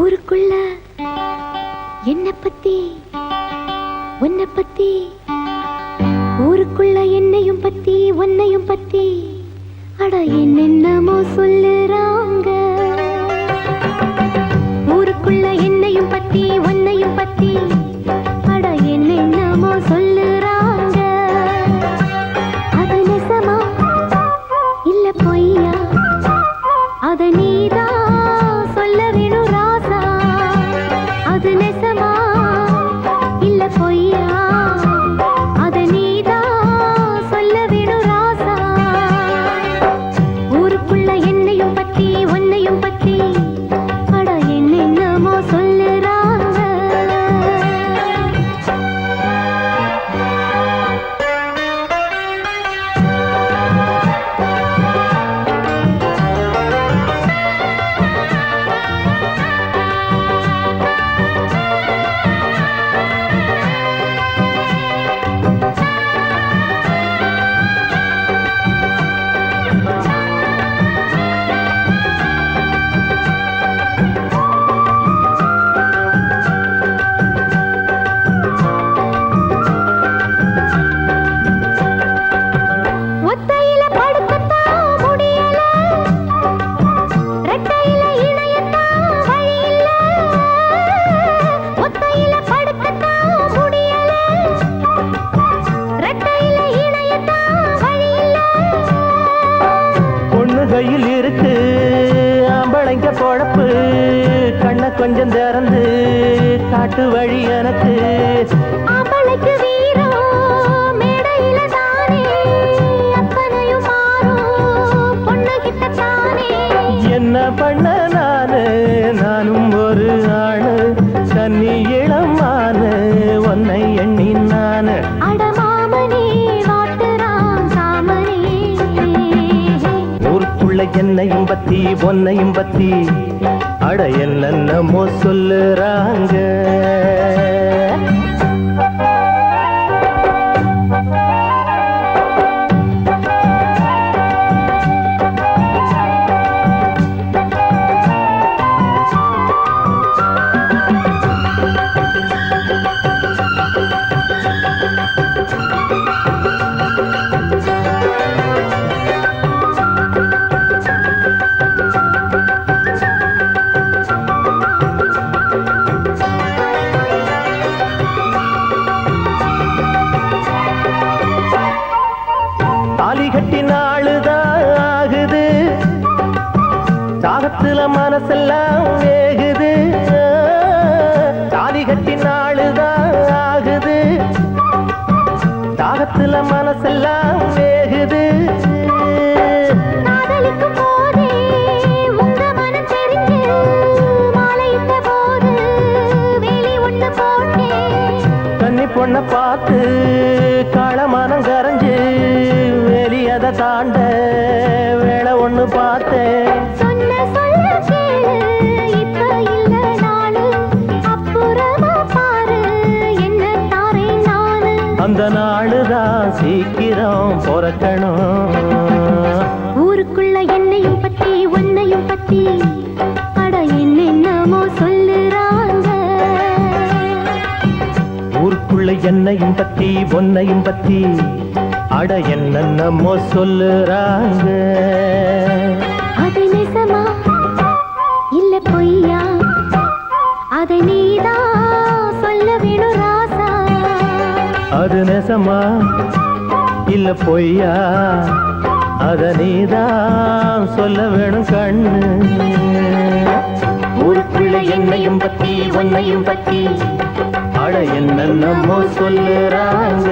ஊருக்குள்ள என்ன பத்தி உன்னை பத்தி ஊருக்குள்ள என்னையும் பத்தி உன்னையும் பத்தி. அட என்னென்னமோ சொல்லு. கொஞ்சம் திறந்து காட்டு வழி எனக்கு அவளுக்கு வீரம் என்னையும் பத்தி பொன்னையும் பத்தி அட என்னென்னமோ சொல்லுறாங்க. தாகத்துல மனசெல்லாம் வேகுது. தாலி கட்டி நாளுதான் ஆகுது. தாகத்துல மனசெல்லாம் வேகுது. பொண்ண பார்த்து காளமானம் கரைஞ்சு வெளியத தாண்ட வேலை ஒண்ணு பார்த்தேன். அந்த நாளுதான் சீக்கிரம் பிறக்கணும். ஊருக்குள்ள என்னையும் பத்தி உன்னையும் பத்தி. அட என்னென்னமோ சொல்லுறாங்க. ஊருக்குள்ள என்னையும் பத்தி பொன்னையும் பத்தி. அட என்னென்னமோ சொல்லுறாங்க. நிஜமா இல்ல பொய்யா? அத நீதான் சொல்ல வேணும் கண்ணு. ஊருக்குள்ள என்னையும் பத்தி உன்னையும் பத்தி. அட என்னென்னமோ சொல்லுறாங்க.